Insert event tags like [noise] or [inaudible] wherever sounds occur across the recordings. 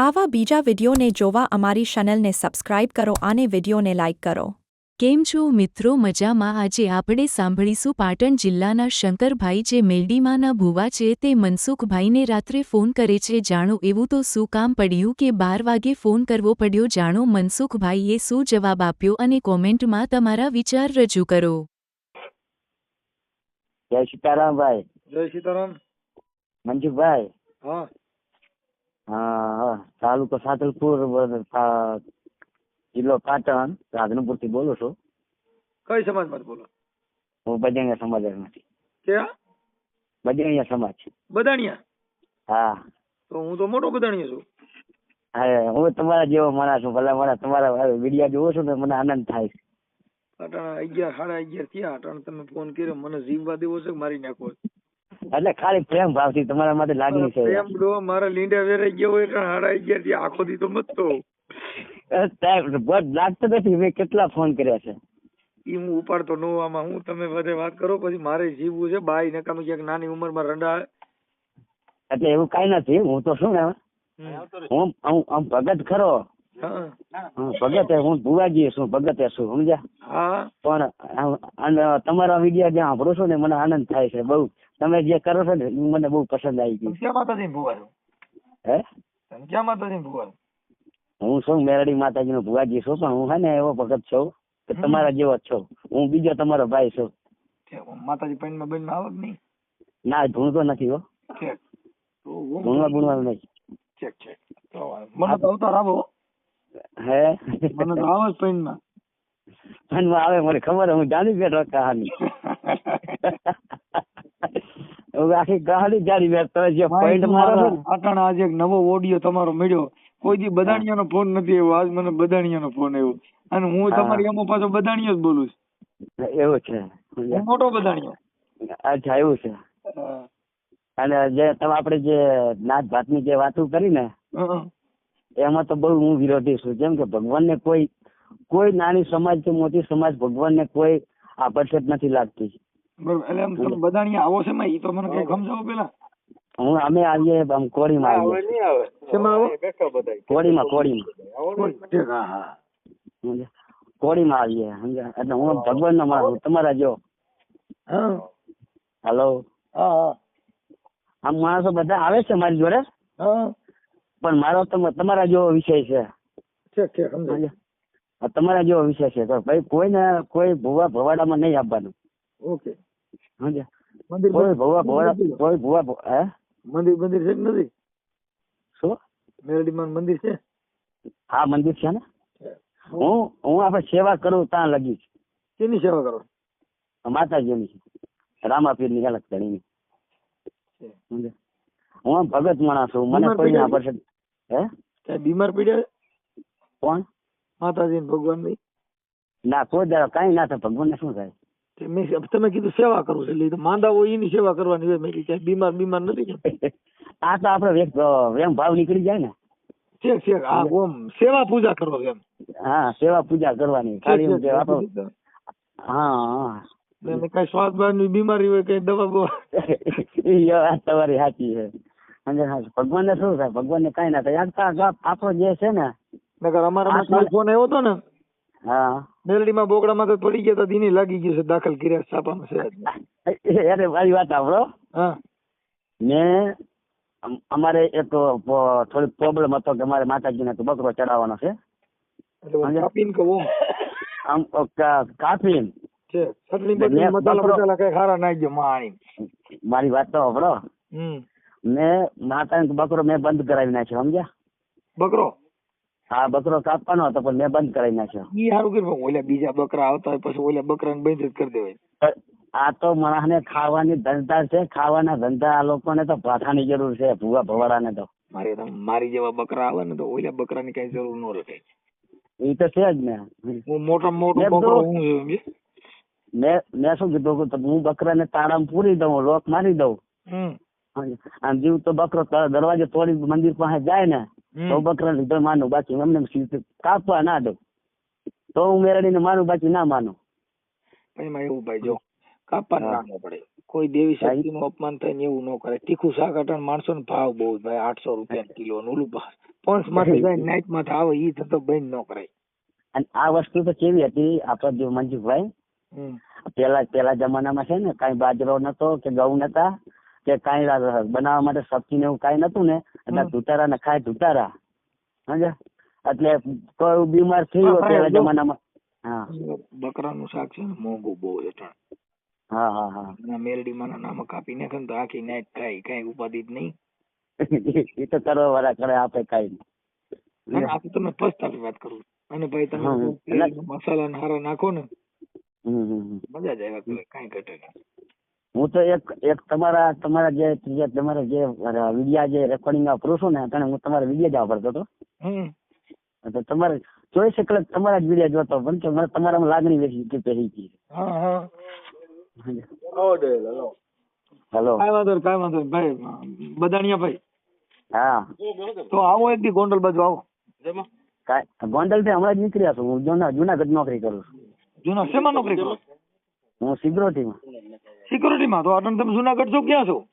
આવા બીજા વિડીયોને જોવા અમારી ચેનલને સબસ્ક્રાઇબ કરો અને વિડીયોને લાઇક કરો. કેમ છો મિત્રો? મજામાં? આજે આપણે સાંભળીશું પાટણ જિલ્લાના શંકરભાઈ જે મેલડીમાંના ભુવા છે તે મનસુખભાઈને રાત્રે ફોન કરે છે. જાણો એવું તો શું કામ પડ્યું કે બાર વાગે ફોન કરવો પડ્યો? જાણો મનસુખભાઈએ શું જવાબ આપ્યો અને કોમેન્ટમાં તમારા વિચાર રજૂ કરો. જય સીતારામભાઈ જય સીતારામ. મનસુખભાઈ હા. હા તાલુકો સાતલપુર જિલ્લો પાટણ. રાધનપુરથી બોલું છું. કઈ સમાજમાં બોલો? હું બજાણિયા સમાજમાંથી ક્યાં? બજંગા સમાજ. બદાણિયા? હા. તો હું તો મોટો બદાણિયો છું. હા હું તમારા જેવો માણસ છું. ભલા મારા તમારા વિડિયા જોઉં છું ને મને આનંદ થાય. અટાણા અગિયાર સાડા અગિયાર થયા. અટાણા તમે ફોન કર્યો. મને જીવવા દેવો છે મારી નાખવો છે? એટલે ખાલી પ્રેમ ભાવથી તમારા માટે લાગણી છે. પ્રેમ ડો મારા લીંડા વેરાઈ ગયો હોય એટલે સાડા ગયા થી આખો દી તો મતતો સાહેબ, બસ નથી. મેં કેટલા ફોન કર્યા છે? ઈ હું ઉપાડતો નો આમાં. હું તમે બધે વાત કરો પછી મારે જીવવું છે. બાઈ નકામી ક્યાંક નાની ઉંમરમાં રંડા એટલે એવું કઈ નથી. હું તો શું ને હું હું ભગત ખરો. ભગત હું ભુવાજી છું ભગત છું સમજ્યા? હા. પણ તમારા વીડિયો જ્યાં સાંભળું છું ને મને આનંદ થાય છે બહુ. તમે જે કરો છો ને મને બહુ પસંદ આવી ગયું ક્યાં માતાજી હે? તમે ક્યાં માતાજી હું છું મેરડી માતાજી નો ભુવાજી છું પણ હું હે ને એવો ભગત છું કે તમારા જેવો જ છું. હું બીજો તમારો ભાઈ છું. માતાજી પૈનમાં બનમાં આવે કે નહીં? ના ભૂણતો નથી હો. ભૂણવા ભૂણવાનું નહીં. ચેક ચેક મને તો અવતાર આવો. હે? મને તો આવો જ પૈનમાં આવે મને ખબર હું જાણી બેઠો કહાની આખી ગાડી જાણી બેઠો તમે જે પોઈન્ટ મારો છો આજે એક નવો ઓડિયો તમારો મળ્યો. કોઈ દી બદાણિયાનો ફોન નથી આવ્યો. આજ મને બદાણિયાનો ફોન આવ્યો. અને હું તમારી એમાં પાછો બદાણિયો જ બોલું એવું છે. હું મોટો બદાણિયો અચ્છા એવું છે. અને જે તમે આપણે જે નાત ભાતની જે વાતો કરી ને એમાં તો બહુ હું વિરોધી છું. જેમ કે ભગવાનને કોઈ કોઈ નાની સમાજ કે મોટી સમાજ ભગવાનને કોઈ આકર્ષિત નથી લાગતી. બરોબર. એટલે એમ તમે બદાણિયા આવો છે માં ઈ તો મને કઈ સમજાવો પેલા. હું અમે આવીએ આમ કોળીમાં આવીએ. શેમાં આવો? કોળીમાં કોળીમાં. ઠીક, હા હા. સમજ્યા? આવીએ સમજ્યા? એટલે હું ભગવાનનો માણસ તમારા જો. હેલો હા આમ માણસો બધા આવે છે મારી જોડે? હા. પણ મારો તમ- તમારા જેવો વિષય છે. તમારા જેવો વિષય છે. તો ભાઈ કોઈને કોઈ ભૂવા ભવાડામાં નહીં આપવાનું. ઓકે. સમજ્યા મંદિર ભૂવા મંદિર કોઈ ભૂવા હે? મંદિર મંદિર છે કે નથી? શું? મેરડીમાં મંદિર છે? હા મંદિર છે ને? હું. હું આપણે સેવા કરું ત્યાં લગી કેની સેવા કરો? માતાજીની. રામાપીરની અલગ ધણીની. સમજ્યા? હું ભગત માણસ છું. મને કોઈ ના પડશે હે? બીમાર પડ્યા? કોણ? માતાજી ભગવાનની ના કોઈ દાડો કાંઈ ના થાય. ભગવાનને શું થાય? મેં તમે કીધું સેવા કરું છું. એટલે માંદા હોય એની સેવા કરવાની હોય. મેં ક્યાંય બીમાર બીમાર નથી [laughs] આ તો આપણે વેમ વેમ ભાવ નીકળી જાય ને. છેક છેક હા ઓમ સેવા પૂજા કરો એમ. હા સેવા પૂજા કરવાની. ખાલી એમ કે આપણો હા એટલે કઈ શ્વાસની બીમારી હોય કઈ દવા બવા. [laughs] એ વાત તમારી સાચી છે. ભગવાન ને શું થાય? ભગવાન ને કઈ ના થાય. આ આપણો જે છે ને નગર અમારા આ ફોન આવ્યો હતો ને હા. મેલડીમાં બોકડામાં તો પડી ગયા હતા દીની લાગી ગયું છે દાખલ કર્યા છાપામાં છે અરે મારી વાત સાંભળો. હા. મેં અમારે એક થોડીક પ્રોબ્લેમ હતો કે મારે માતાજીને તો બકરો ચડાવવાનો છે? કાપીને આમ કાપીને. મારી વાત તો સાંભળો. મેં માતા બકરો મેં બંધ કરાવી નાખ્યો સમજ્યા? બકરો? હા બકરો કાપવાનો હતો પણ મેં બંધ કરાવી નાખ્યો. ઈ સારું કર્યું ઓલા બીજા બકરા આવતા હોય પછી ઓલા બકરાને બંધ જ કરી દેવાય. આ તો માણસને ખાવાની ધંધા છે ખાવાના ધંધા આ લોકોને તો ભાથાની જરૂર છે ભૂવા ભવાડાને તો. મારે મારી જેવા બકરા આવે ને તો ઓલા બકરાની કઈ જરૂર ન રહે. એ તો છે જ ને. હું મોટા મોટો બકરો હું છું? મેં મેં શું કીધું કે હું બકરાને તાળામાં પૂરી દઉં લોક મારી દઉં. આમ જીવ તો બકરો દરવાજો તોડી મંદિર પાસે જાય ને તો બકરા લીધે માનું બાકી અમને કાપવા ના દઉં. તો હું મેળવીને માનું બાકી ના માનું. પણ એમાં એવું ભાઈ જો કાપવા ના પડે. કોઈ દેવી શક્તિ નું અપમાન થાય ને એવું ન કરે. તીખું શાક અટાણ માણસો ને ભાવ બહુ ભાઈ આઠસો રૂપિયા કિલો ઓલું ભાવ. પંચમાંથી જાય નાઇટમાંથી આવે ઈ ધંધો બંધ ન કરાય અને આ વસ્તુ તો કેવી હતી આપણા જે મંજુભાઈ. પેલા પેલા જમાનામાં છે ને કઈ બાજરો નતો કે ઘઉં નતા કે કાંઈ બનાવવા માટે સબ્જી ને એવું કાંઈ નતું ને. એટલે. ધુતારા ને ખાય ધુતારા. સમજ્યા એટલે કોઈ બીમાર થયું હોય પેલા જમાનામાં. હા. બકરાનું શાક છે ને મોંઘું બહુ હેઠળ. હા હા હા. મેલડી માના નામ કાપી નાખે ને તો આખી નાઈટ ખાય કઈ ઉપાધિ જ નહીં. [laughs] એ તો કરવા વાળા કરે આપે કાઈ આ તો તમે પસ્તાવી વાત કરું અને ભાઈ તમે મસાલા ને હારા નાખો ને. મજા જ આવ્યા કરે કાંઈ ઘટે નહીં. હું તો એક એક તમારા તમારા જે જે તમારા જે વિડિયા જે રેકોર્ડિંગ કરું છું ને તને હું તમારા વિડિયા જ વાપરતો હતો. તો તમારે ચોવીસ કલાક તમારા જ વિડિયા જોતો પણ કે મને તમારામાં લાગણી વેચી કે પહેરી હતી. હા હા. હેલો. કાંઈ વાંધો કાંઈ વાંધો ભાઈ બદાણિયા ભાઈ. હા. તો આવો એક દી ગોંડલ બાજુ આવો. ગોંડલથી હમણાં જ નીકળ્યા છું. હું જૂના જુનાગઢ નોકરી કરું છું. જૂના શેમાં નોકરી કરો? હું સિક્યુરિટીમાં. સિક્યુરિટીમાં? તો આટણ તમે જુનાગઢ છો ક્યાં છો?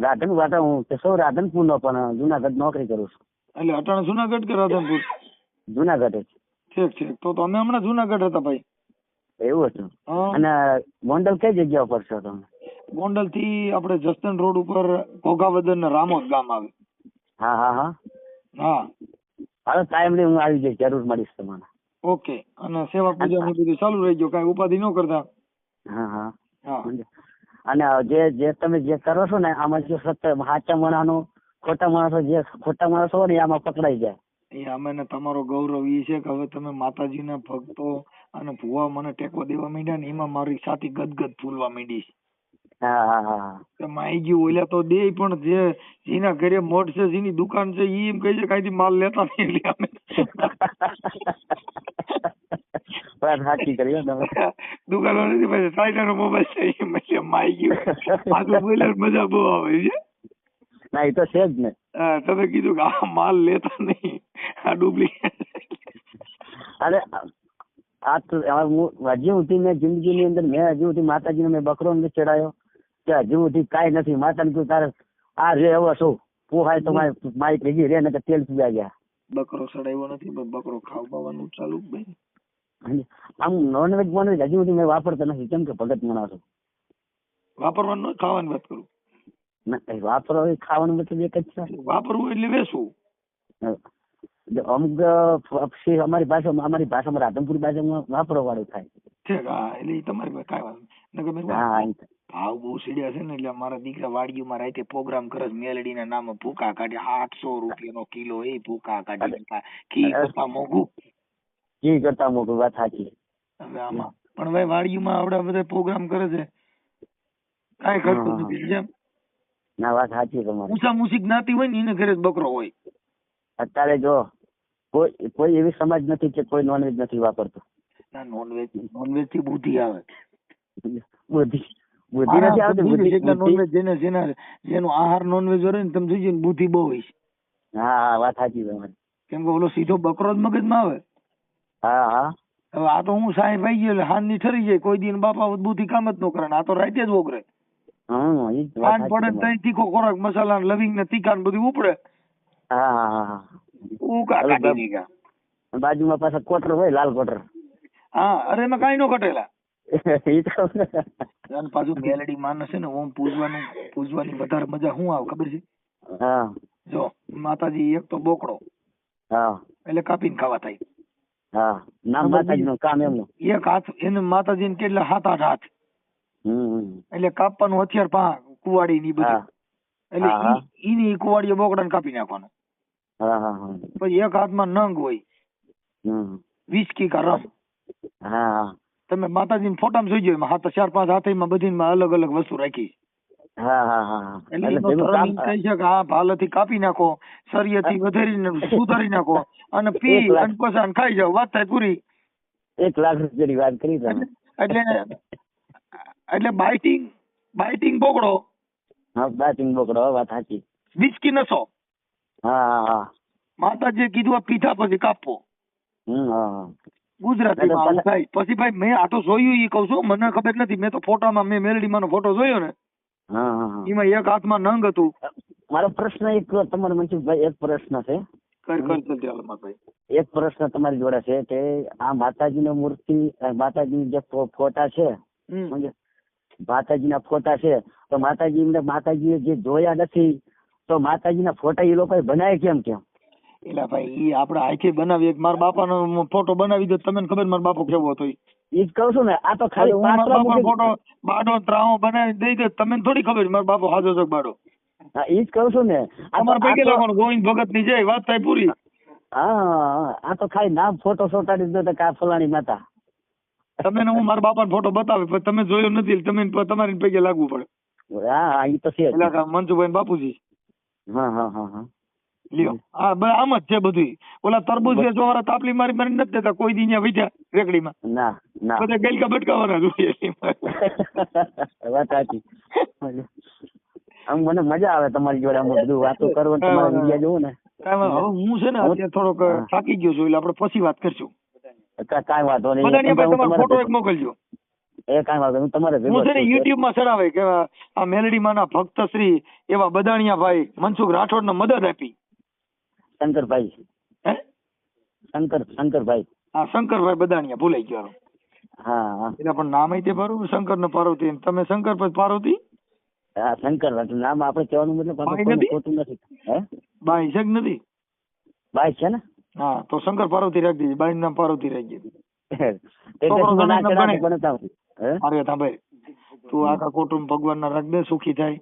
રાધન વાટા હું સૌ રાધનપુર નો પણ જુનાગઢ નોકરી કરું છું. એટલે અટાણે જુનાગઢ કે રાધનપુર? જુનાગઢ જ. ઠીક ઠીક. તો તમે હમણાં જુનાગઢ હતા ભાઈ? એવું હતું. અને ગોંડલ કઈ જગ્યા ઉપર છો તમે? ગોંડલથી આપણે જસ્તન રોડ ઉપર ઘોઘાવદર ને રામોદ ગામ આવે. હા હા હા. હા. હાલો ટાઈમ લઈ હું આવી જઈશ. જરૂર મળીશ તમારે. ઓકે. અને સેવા પૂજા બધું ચાલુ રહી ગયો. કઈ ઉપાધિ ન કરતા? હા હા. અને જે જે તમે જે કરો છો ને આમાં જે સત્ય સાચા માણસો ખોટા માણસો જે ખોટા માણસો ને આમાં પકડાઈ જાય. એ અમે ને તમારો ગૌરવ એ છે કે હવે તમે માતાજીના ભક્તો અને ભુવા મને ટેકો દેવા માંડ્યા ને એમાં મારી છાતી ગદગદ ફૂલવા માંડી માઈ ગયું ઓલા તો દે પણ જે જેના ઘરે મોઢ છે જેની દુકાન છે ઈ એમ કહે છે કાંઈથી માલ લેતા નહીં એટલે અમે [laughs] વાત સાચી કરી તમે. [laughs] દુકાન નથી પછી સાઈડ મોબાઈલ છે એમ એટલે માઈ ગયું. મજા બહુ આવે છે ના એ તો છે જ ને. તમે કીધું કે આ માલ લેતા નહીં આ ડુપ્લિકેટ. અરે આ તો હું હજી સુધી મેં જિંદગીની અંદર મેં હજી સુધી માતાજીને મેં બકરો નથી ચડાયો કે હજી સુધી કાંઈ નથી. માતાને કીધું તારે આ રે હવે શું? પોહાય તો મારી મારી ભેગી રે ને તેલ પીવા ગયા. બકરો ચડાવ્યો નથી બકરો ખાવવાનું ચાલુ ભાઈ આમ નોનવેજ બોનવેજ હજી સુધી મેં વાપરતો નથી. કેમ કે ભગત માણસો વાપરવાનું નથી, ખાવાની વાત કરું. ના, વાપરો એ ખાવાનું મતલબ એક જ છે. વાપરવું એટલે વેસવું અમુક અમારી ભાષામાં અમારી ભાષામાં રાધનપુરી ભાષામાં વાપરો વાળું થાય. હા એટલે તમારી કઈ વાત નહીં. મેં ભાવ બહુ સીડ્યા છે ને એટલે મારા દીકરા વાડીઓમાં રાતે પ્રોગ્રામ કરે મેલડી મેલડીના નામે ભૂકા કાઢે આઠસો રૂપિયાનો કિલો એ ભૂકા કાઢી. ઘી મોંઘું. જી કરતા મોટું વાત સાચી હવે આમાં. પણ ભાઈ માં આવડા બધા પ્રોગ્રામ કરે છે. કાંઈ કરતું નથી જેમ ના વાત સાચી તમારી. ઊંચા મૂસી જ્ઞાતિ હોય ને એને ઘરે બકરો હોય. અત્યારે જો કોઈ કોઈ એવી સમાજ નથી કે કોઈ નોનવેજ નથી વાપરતું. ના નોનવેજ નોનવેજથી બુદ્ધિ આવે. બુદ્ધિ બુદ્ધિ નથી આવતી બુદ્ધિ એટલે નોનવેજ જેને જેના જેનો આહાર નોનવેજ હોય ને તમે જોઈજો ને બુદ્ધિ બહુ હોય. હા હા વાત સાચી તમારી. કેમ કે ઓલો સીધો બકરો જ મગજમાં આવે. હા હા. હવે આ તો હું સાહેબ ભાઈ ગયો એટલે હાનની ઠરી જાય. કોઈ દિન બાપા બુદ્ધિ કામ જ ન કરે આ તો રાતે જ ઓગરે હમ ઈ જ વાત કાન સાચી પડે ને. તઈ તીખો ખોરાક મસાલા ને લવિંગ ને તીખા ને બધું ઉપડે. હા હા હા હા. ઉકા કાઢી નીકળ્યા. બાજુમાં પાછા કોટર હોય લાલ કોટર હા અરે એમાં કાંઈ નો કટેલા [laughs] અને પાછું મેલડી માણસ છે ને ઓમ પૂજવાનું પૂજવાની વધારે મજા શું આવે ખબર છે? હા. જો માતાજી એક તો બોકડો. હા. એટલે કાપીને ખાવા થાય. હા નામ માતાજીનું કામ એમનું. એક હાથ એને માતાજીને કેટલા હાથ આઠ હાથ. એટલે કાપવાનું હથિયાર પા કુવાડી ની બધું. એટલે ઈની કુવાડીએ બોકડાને કાપી નાખવાનું. પછી એક હાથમાં નંગ હોય હમ. વિસ્કી કા રસ. તમે માતાજીના ફોટામાં જોઈ જાય હાથ ચાર પાંચ હાથ હાથમાં બધીમાં અલગ અલગ વસ્તુ રાખી. હા હા હા એટલે કે આ ભાલેથી કાપી નાખો સરિયેથી વધારીને સુધારી નાખો અને પી અને ખાઈ જાવ વાત થાય પૂરી. એક લાખ રૂપિયાની વાત કરી તમે. એટલે એટલે બાઇટિંગ બાઇટિંગ બોકડો હા બાઇટિંગ બોકડો વાત સાચી. વિસ્કી નસો હા હા માતાજીએ કીધું આ પીધા પછી કાપવો ગુજરાતી થાય. પછી ભાઈ મેં આ તો જોયું એ કઉ છું મને ખબર નથી મેં તો ફોટામાં મેં મેલડીમાં નો ફોટો જોયો ને. એમાં એક હાથમાં નંગ હતું. મારો પ્રશ્ન એક તમારો મનસુખભાઈ એક પ્રશ્ન છે. એક પ્રશ્ન તમારી જોડે છે કે આ માતાજીની મૂર્તિ અ, માતાજીની જે ફોટા છે? માતાજીના ફોટા છે તો માતાજી માતાજી માતાજીએ જે જોયા નથી તો માતાજીના ફોટા એ લોકોએ બનાવે કેમ કેમ? એલા ભાઈ ઈ આપણે હાથે બનાવી એક મારા બાપાનો ફોટો બનાવી દો તમને ખબર મારા બાપો કેવો હતો. ઈ? જ કહું છું ને આ તો ખાલી મારા બાપાનો ફોટો બાડો ત્રાવો બનાવી દઈ દે તમને થોડી ખબર મારા બાપો હાજો છો બાડો? હા ઈ જ કહું છું ને અમારે પૈકી લખવાનું ગોવિંદ ભગતની જય વાત થાય પૂરી. હા આ તો ખાલી નામ ફોટો સોટાડી દો તો કા ફલાણી માતા. તમે હું મારા બાપાનો ફોટો બતાવે પણ તમે જોયો નથી તમે તમારી પૈકી લાગવું પડે. હા ઈ તો છે. એટલે મનસુભાઈ બાપુજી. હા હા હા હા. લ્યો. આ આમ જ છે બધું ઓલા તરબૂજ વાળા તાપલી મારી મારી નથી દેતા કોઈ દી ત્યાં વિદ્યા રેકડીમાં. ના ના. બધા ગલકા બટકાવાના જોઈએ [laughs] વાત સાચી. આમ મને મજા આવે તમારી જોડે આમ બધું વાતો કરો તમારા વિડિયા જોવું ને. હવે હું છે ને અત્યારે થોડોક થાકી ગયો છું એટલે આપણે પછી વાત કરશું. કાંઈ વાંધો નહીં. તમારો ફોટો એક મોકલજો. એ કાંઈ વાંધો નહીં. તમારે હું છે ને યુટ્યુબમાં ચડાવે કે આ મેલડી માના ભક્ત શ્રી એવા બદાણિયા ભાઈ મનસુખ રાઠોડ ને મદદ આપી. શંકરભાઈ હે? શંકર શંકરભાઈ. હા શંકરભાઈ બદાણિયા ભૂલાઈ ગયો હા એટલે પણ નામ તે બરોબર શંકર ને પાર્વતી તમે શંકર પછી પાર્વતી? હા શંકર નામ આપણે કહેવાનું મતલબ? ખોટું નથી. હે? બાઈ છે કે નથી? બાઈ છે ને? હા તો શંકર પાર્વતી રાખી દીધી. બાઈ નામ પાર્વતી રાખી દીધું. તે અરે ભાઈ આખા કુટુંબ ભગવાન ના રાખ દે સુખી થાય.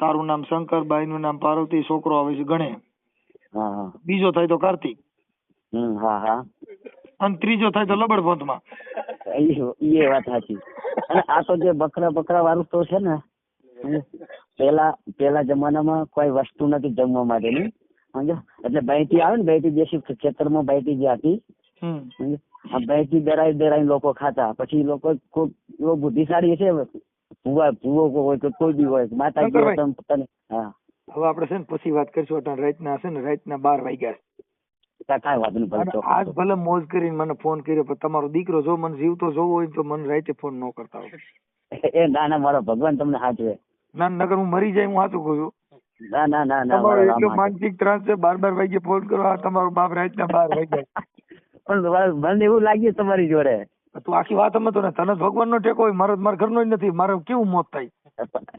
તારું નામ શંકર બાઈ નું નામ પાર્વતી છોકરો આવે છે ગણે. બીજો થાય તો કાર્તિક. હા હા. અને ત્રીજો થાય તો લબડ પંથમાં માં એ વાત સાચી. અને આ તો જે બકરા બકરા વાળું તો છે ને પેલા પેલા જમાનામાં કોઈ વસ્તુ નથી જમવા માટેની. સમજો એટલે બાયટી આવે ને બાયટી દેશી ખેતરમાં બાયટી જે હતી? આ બાયટી દરાઈ દરાઈ લોકો ખાતા. પછી લોકો ખૂબ એવો બુદ્ધિશાળી છે. ભૂવા ભૂવો હોય કે કોઈ બી હોય માતાજી પોતાને હા. હવે આપણે છે ને પછી વાત કરશું અટાણે રાતના છે ને રાતના બાર વાગ્યા છે. આજ ભલે મોજ કરીને મને ફોન કર્યો પણ તમારો દીકરો જો મને જીવતો જોવો હોય તો મને રાતે ફોન ન કરતા હોય. એ ના ના મારો ભગવાન તમને સાચવે. ના નગર હું મરી જાય હું સાચું કહું ના ના ના ના તમારો એટલો માનસિક ત્રાસ છે બાર બાર વાગ્યે ફોન કરો આ તમારો બાપ રાતના બાર વાગ્યા [laughs] પણ મને એવું લાગ્યું તમારી જોડે. તું આખી વાત સમજતો ને તને ભગવાન નો ટેકો હોય મારો મારા ઘરનો જ નથી મારો કેવું મોત થાય?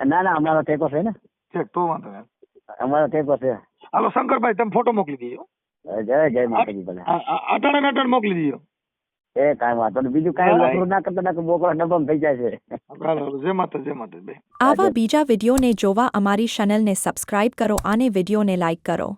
ના ના અમારો ટેકો છે ને. તો વાંધો નહીં. અમારો ટેકો છે હાલો શંકરભાઈ તમે ફોટો મોકલી દીજો. જય જય માતાજી ભલે. અટાણે ને મોકલી દીજો. એ કાંઈ વાંધો નહીં. બીજું કાંઈ હા. ના કરતા ના બોકડા ડબ્બામાં થઈ જાય છે. જય માતા જય માતા આવા બીજા વિડીયોને જોવા અમારી ચેનલને સબસ્ક્રાઇબ કરો અને વિડીયોને લાઇક કરો.